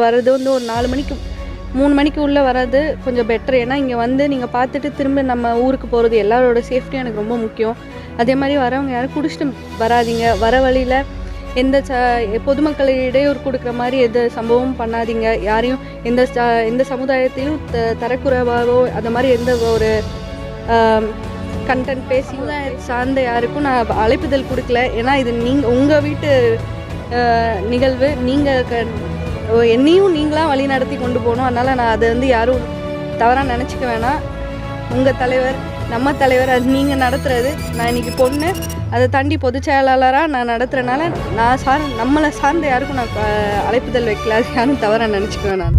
வர்றது வந்து ஒரு நாலு மணிக்கு மூணு மணிக்கு உள்ளே வர்றது கொஞ்சம் பெட்டர் ஏன்னா இங்கே வந்து நீங்கள் பார்த்துட்டு திரும்ப நம்ம ஊருக்கு போகிறது எல்லாரோட சேஃப்டியும் எனக்கு ரொம்ப முக்கியம். அதே மாதிரி வரவங்க யாரும் குடிச்சிட்டு வராதீங்க. வர வழியில் எந்த ச பொதுமக்களை இடையூறு கொடுக்குற மாதிரி எந்த சம்பவமும் பண்ணாதீங்க. யாரையும் எந்த எந்த சமுதாயத்தையும் த தரக்குறைவாகவோ அந்த மாதிரி எந்த ஒரு கண்டென்ட் பேசி சார்ந்த யாருக்கும் நான் அழைப்புதல் கொடுக்கல. ஏன்னா இது நீங்கள் உங்கள் வீட்டு நிகழ்வு. நீங்கள் க என்னையும் நீங்களாக வழி நடத்தி கொண்டு போகணும். அதனால் நான் அதை வந்து யாரும் தவறாக நினச்சிக்க வேணாம். உங்கள் தலைவர் நம்ம தலைவர் அது நீங்கள் நடத்துகிறது நான் இன்றைக்கி பொண்ணு. அதை தாண்டி பொதுச் செயலாளராக நான் நடத்துகிறனால நான் சார் நம்மளை சார்ந்த யாருக்கும் நான் அழைப்புதல் வைக்கல. அது யாரும் தவறாக நினச்சிக்குவேன் நான்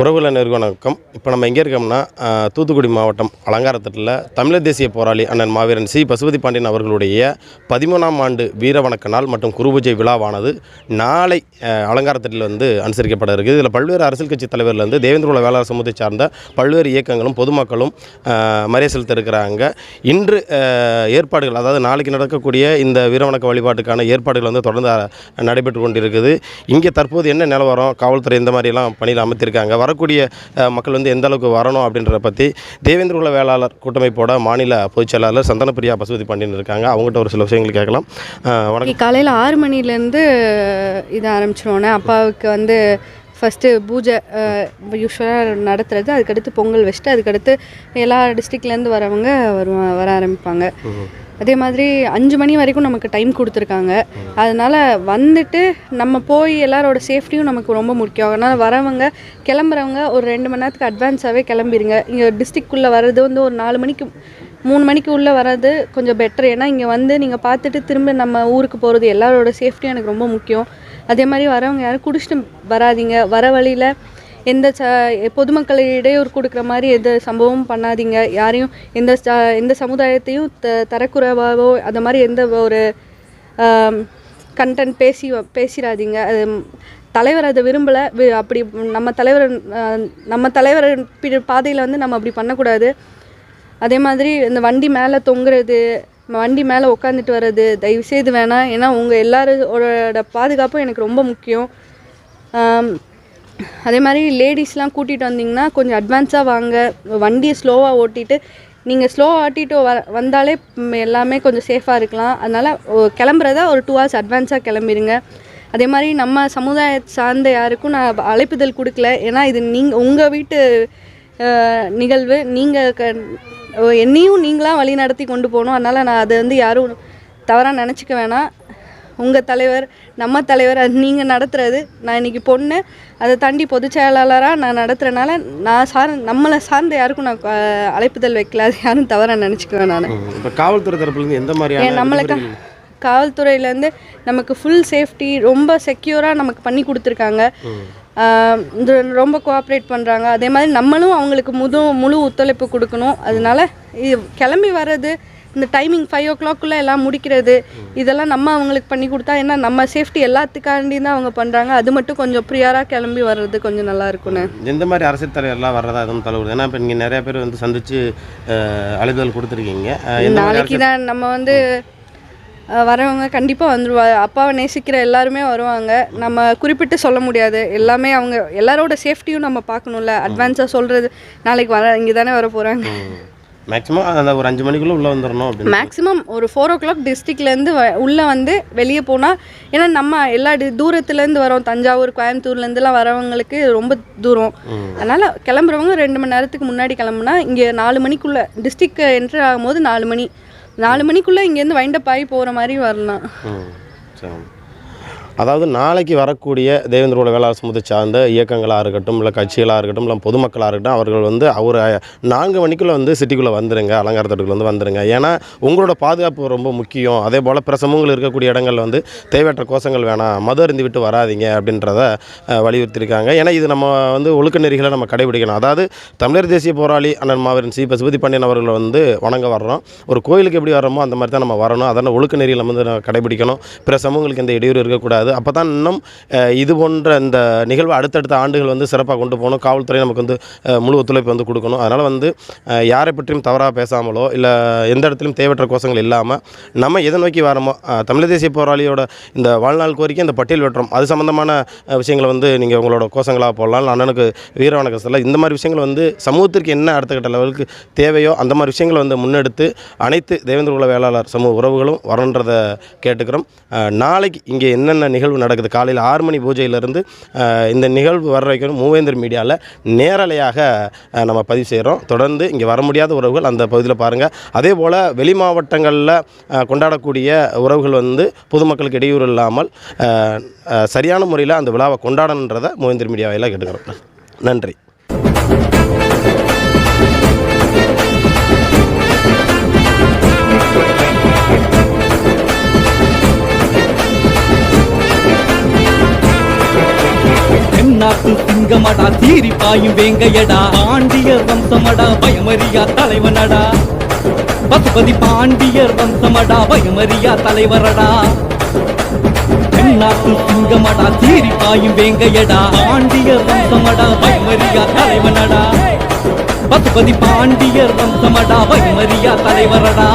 உறவுகளை நிறுவனக்கம் இப்போ நம்ம எங்கே இருக்கோம்னா தூத்துக்குடி மாவட்டம் அலங்காரத்தட்டில் தமிழர் தேசிய போராளி அண்ணன் மாவீரன் சி. பசுபதி பாண்டியன் அவர்களுடைய பதிமூணாம் ஆண்டு வீர வணக்க நாள் மற்றும் குருபூஜை விழாவானது நாளை ஆஹ், அலங்காரத்தட்டில் வந்து அனுசரிக்கப்பட இருக்குது. இதில் பல்வேறு அரசியல் கட்சி தலைவர்லேருந்து தேவேந்திரகுல வேளாண் சமூகத்தை சார்ந்த பல்வேறு இயக்கங்களும் பொதுமக்களும் மரிய செலுத்திருக்கிறாங்க செலுத்த இருக்கிறாங்க. இன்று ஏற்பாடுகள் அதாவது நாளைக்கு நடக்கக்கூடிய இந்த வீரவணக்க வழிபாட்டுக்கான ஏற்பாடுகள் வந்து தொடர்ந்து நடைபெற்று கொண்டிருக்குது. இங்கே தற்போது என்ன நிலவரம்? காவல்துறை இந்த மாதிரிலாம் பணியில் அமைத்திருக்காங்க வரக்கூடிய மக்கள் வந்து எந்த அளவுக்கு வரணும் அப்படின்றத பற்றி தேவேந்திரகுல வேளாளர் கூட்டமைப்போட மாநில பொதுச் செயலாளர் சந்தனப்பிரியா பசுபதி பாண்டியன் இருக்காங்க. அவங்ககிட்ட ஒரு சில விஷயங்கள் கேட்கலாம். வணக்கம். காலையில் ஆறு மணிலேருந்து இது ஆரம்பிச்சிருவோன்னே அப்பாவுக்கு வந்து ஃபஸ்ட்டு பூஜை யூஸ்வலாக நடத்துறது. அதுக்கடுத்து பொங்கல் வச்சுட்டு அதுக்கடுத்து எல்லா டிஸ்ட்ரிக்ட்லேருந்து வரவங்க வருவா வர ஆரம்பிப்பாங்க. அதே மாதிரி அஞ்சு மணி வரைக்கும் நமக்கு டைம் கொடுத்துருக்காங்க. அதனால் வந்துட்டு நம்ம போய் எல்லாரோட சேஃப்டியும் நமக்கு ரொம்ப முக்கியம். அதனால் வரவங்க கிளம்புறவங்க ஒரு ரெண்டு மணி நேரத்துக்கு அட்வான்ஸாகவே கிளம்பிடுங்க இங்கே டிஸ்ட்ரிக்குள்ளே வர்றது வந்து ஒரு நாலு மணிக்கு மூணு மணிக்கு உள்ளே வர்றது கொஞ்சம் பெட்டர் ஏன்னா இங்கே வந்து நீங்கள் பார்த்துட்டு திரும்ப நம்ம ஊருக்கு போகிறது எல்லாரோட சேஃப்டியும் எனக்கு ரொம்ப முக்கியம். அதே மாதிரி வரவங்க யாரும் குடிச்சிட்டு வராதீங்க. வர வழியில் எந்த ச பொதுமக்களை இடையூறு கொடுக்குற மாதிரி எந்த சம்பவமும் பண்ணாதீங்க. யாரையும் எந்த ச எந்த சமுதாயத்தையும் த தரக்குறைவாகவோ அந்த மாதிரி எந்த ஒரு கண்டென்ட் பேசி பேசிடாதீங்க அது தலைவர் அதை விரும்பலை. அப்படி நம்ம தலைவர் நம்ம தலைவர் பாதையில் வந்து நம்ம அப்படி பண்ணக்கூடாது. அதே மாதிரி இந்த வண்டி மேலே தொங்குறது வண்டி மேலே உட்காந்துட்டு வர்றது தயவு செய்து வேணாம். ஏன்னா உங்கள் எல்லாரோட பாதுகாப்பும் எனக்கு ரொம்ப முக்கியம். அதே மாதிரி லேடிஸ்லாம் கூட்டிகிட்டு வந்தீங்கன்னா கொஞ்சம் அட்வான்ஸாக வாங்க வண்டியை ஸ்லோவாக ஓட்டிட்டு நீங்கள் ஸ்லோவாக ஓட்டிட்டு வ வந்தாலே எல்லாமே கொஞ்சம் சேஃபாக இருக்கலாம். அதனால் கிளம்புறதா ஒரு டூ ஹவர்ஸ் அட்வான்ஸாக கிளம்பிடுங்க அதே மாதிரி நம்ம சமுதாய சார்ந்த யாருக்கும் நான் அழைப்புதல் கொடுக்கல. ஏன்னா இது நீங்கள் உங்கள் வீட்டு நிகழ்வு. நீங்கள் க என்னையும் நீங்களாக வழி நடத்தி கொண்டு போகணும். அதனால் நான் அதை வந்து யாரும் தவறாக நினச்சிக்க வேணாம். உங்கள் தலைவர் நம்ம தலைவர் அது நீங்கள் நடத்துறது. நான் இன்னைக்கு பொண்ணு அதை தாண்டி பொதுச் செயலாளராக நான் நடத்துறனால நான் சார் நம்மளை சார்ந்த யாருக்கும் நான் அழைப்புதல் வைக்கல. அது யாரும் தவறாக நினச்சிக்குவேன் நான். இப்போ காவல்துறை தரப்புலேருந்து எந்த மாதிரியான நம்மளுக்கு காவல்துறையிலேருந்து நமக்கு ஃபுல் சேஃப்டி ரொம்ப செக்யூராக நமக்கு பண்ணி கொடுத்துருக்காங்க. ரொம்ப கோஆப்ரேட் பண்ணுறாங்க அதே மாதிரி நம்மளும் அவங்களுக்கு முழு முழு ஒத்துழைப்பு கொடுக்கணும். அதனால இது கிளம்பி வர்றது இந்த டைமிங் ஃபைவ் ஓ கிளாக்குள்ளே எல்லாம் முடிக்கிறது இதெல்லாம் நம்ம அவங்களுக்கு பண்ணி கொடுத்தா ஏன்னா நம்ம சேஃப்டி எல்லாத்துக்காண்டி தான் அவங்க பண்ணுறாங்க அது மட்டும் கொஞ்சம் ப்ரியாராக கிளம்பி வர்றது கொஞ்சம் நல்லா இருக்கும்ண்ணே எந்த மாதிரி அரசியல் தலைவர்லாம் வர்றதா எதுவும் தலைவர் ஏன்னா இப்போ நீங்கள் நிறைய பேர் வந்து சந்திச்சு அஹ், அழைப்புதல் கொடுத்துருக்கீங்க. நாளைக்கு தான் நம்ம வந்து வரவங்க கண்டிப்பாக வந்துருவா அப்பாவை நேசிக்கிற எல்லாருமே வருவாங்க. நம்ம குறிப்பிட்டு சொல்ல முடியாது. எல்லாமே அவங்க எல்லாரோட சேஃப்டியும் நம்ம பார்க்கணும்ல. அட்வான்ஸாக சொல்கிறது நாளைக்கு வர இங்கே தானே வர போகிறாங்க மேக்ஸிமம் அந்த ஒரு அஞ்சு மணிக்குள்ளே உள்ளே வந்துடணும் அப்படின்னு மேக்ஸிமம் ஒரு ஃபோர் ஓ கிளாக் டிஸ்ட்ரிக்ட்லேருந்து உள்ளே வந்து வெளியே போனால் ஏன்னா நம்ம எல்லா தூரத்துலேருந்து வரோம் தஞ்சாவூர் கோயம்புத்தூர்லேருந்துலாம் வரவங்களுக்கு ரொம்ப தூரம். அதனால் கிளம்புறவங்க ரெண்டு மணி நேரத்துக்கு முன்னாடி கிளம்புனா இங்கே நாலு மணிக்குள்ளே டிஸ்ட்ரிக்ட் என்ட்ரு ஆகும்போது நாலு மணி. நாலு மணிக்குள்ளே இங்கேருந்து வைண்டப் ஆகி போகிற மாதிரி வரலாம். அதாவது நாளைக்கு வரக்கூடிய தேவேந்திர குல வேளாண் சமூகத்தை சார்ந்த இயக்கங்களாக இருக்கட்டும் இல்லை கட்சிகளாக இருக்கட்டும் இல்லை பொதுமக்களாக இருக்கட்டும் அவர்கள் வந்து அவர் நான்கு மணிக்குள்ளே வந்து சிட்டிக்குள்ளே வந்துருங்க அலங்காரத்தட்டுக்குள்ள வந்து வந்துருங்க. ஏன்னா உங்களோட பாதுகாப்பு ரொம்ப முக்கியம். அதே போல் பிற சமூகங்கள் இருக்கக்கூடிய இடங்கள்ல வந்து தேவையற்ற கோஷங்கள் வேணாம் மது அருந்து விட்டு வராதீங்க அப்படின்றத வலியுறுத்தியிருக்காங்க. ஏன்னா இது நம்ம வந்து ஒழுக்க நெறிகளை நம்ம கடைபிடிக்கணும். அதாவது தமிழர் தேசிய போராளி அண்ணன் மாவீரன் சி. பசுபதி பாண்டியன் அவர்களை வந்து வணங்க வர்றோம். ஒரு கோயிலுக்கு எப்படி வரோமோ அந்த மாதிரி தான் நம்ம வரணும். அதனால் ஒழுக்க நெறியில் வந்து நம்ம கடைபிடிக்கணும். பிற சமூகங்களுக்கு எந்த இடையூறு இருக்கக்கூடாது. அப்போ தான் இன்னும் இது போன்ற இந்த நிகழ்வு அடுத்தடுத்த ஆண்டுகள் வந்து சிறப்பாக கொண்டு போகணும். காவல்துறை நமக்கு வந்து முழு ஒத்துழைப்பு வந்து கொடுக்கணும். அதனால் வந்து யாரை பற்றியும் தவறாக பேசாமலோ இல்லை எந்த இடத்துலையும் தேவையற்ற கோஷங்கள் இல்லாமல் நம்ம எதை நோக்கி வரமோ தமிழ் தேசிய போராளியோட இந்த வாழ்நாள் கோரிக்கை இந்த பட்டியல் வெட்டுறோம். அது சம்மந்தமான விஷயங்களை வந்து நீங்கள் உங்களோட கோஷங்களாக போடலாம். அண்ணனுக்கு வீர வணக்கம் இந்த மாதிரி விஷயங்கள் வந்து சமூகத்திற்கு என்ன அடுத்த கட்ட லெவலுக்கு தேவையோ அந்த மாதிரி விஷயங்களை வந்து முன்னெடுத்து அனைத்து தேவேந்திர குல வேளாளர் சமூக உறவுகளும் வரன்றதை கேட்டுக்கிறோம். நாளைக்கு இங்கே என்னென்ன நிகழ்வு நடக்குது. காலையில் ஆறு மணி பூஜையிலேருந்து இந்த நிகழ்வு வர வரைக்கும் மூவேந்தர் மீடியாவில் நேரலையாக நம்ம பதிவு செய்கிறோம் தொடர்ந்து இங்கே வர முடியாத உறவுகள் அந்த பகுதியில் பாருங்கள் அதே போல் வெளி மாவட்டங்களில் கொண்டாடக்கூடிய உறவுகள் வந்து பொதுமக்களுக்கு இடையூறு இல்லாமல் சரியான முறையில் அந்த விழாவை கொண்டாடணுன்றதை மூவேந்தர் மீடியாவில் கேட்டுக்கிறோம். நன்றி. சிங்கமடா தீரி பாயும் வேங்கையடா. பாண்டியர் வம்சமடா பயமறியா தலைவனடா. பசுபதி பாண்டியர் வம்சமடா பயமறியா தலைவரடா. தென்னாட்டு சிங்கமடா தீரி பாயும் வேங்கையடா. பாண்டியர் வம்சமடா பயமறியா தலைவனடா. பசுபதி பாண்டியர் வம்சமடா பயமறியா தலைவரடா.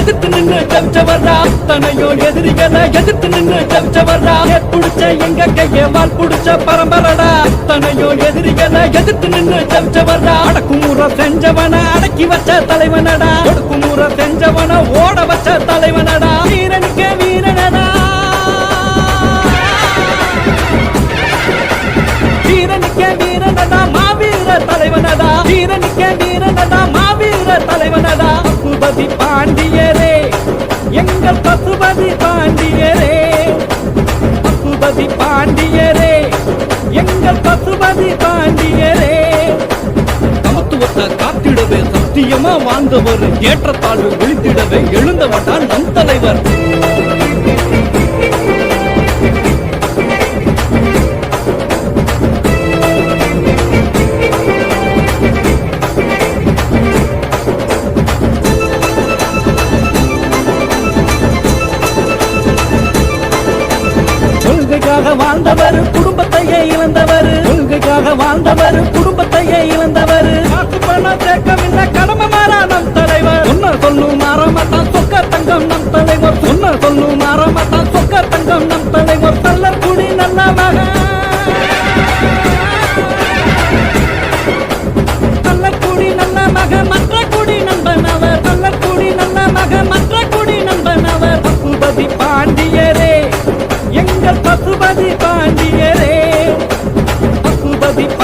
எதிர்த்து நின்று ஜப்சவர்டா தனையோ எதிரிகளை எதிர்த்து நின்று ஜப்சவர்டா புடிச்ச எங்க கைய வால் புடிச்ச பரம்பரடா? தனையோ எதிரிகளை எதிர்த்து நின்று ஜப்சவர்டா அடக்குமுற செஞ்சவன அடக்கி வச்ச தலைவனடா. ஒடுக்குமுறை செஞ்சவன ஓட வச்ச தலைவனடா. வீரனுக்கு வீரனடா. வீரனுக்கே வீரனடா மாவீர தலைவனடா. வீரனுக்கே வீரனடா மாவீர தலைவனடா. பூபதி பாண்டி நாங்கள் பசுபதி பாண்டியரே. பசுபதி பாண்டியரே. எங்கள் பசுபதி பாண்டியரே. சமத்துவத்தை காத்திடவே சத்தியமா வாழ்ந்தவர் ஏற்றத்தாழ்வு விழித்திடவே எழுந்தவட்டா நம் தலைவர். குடும்பத்தையே இழந்தவர். கொள்கைக்காக வாழ்ந்தவர்.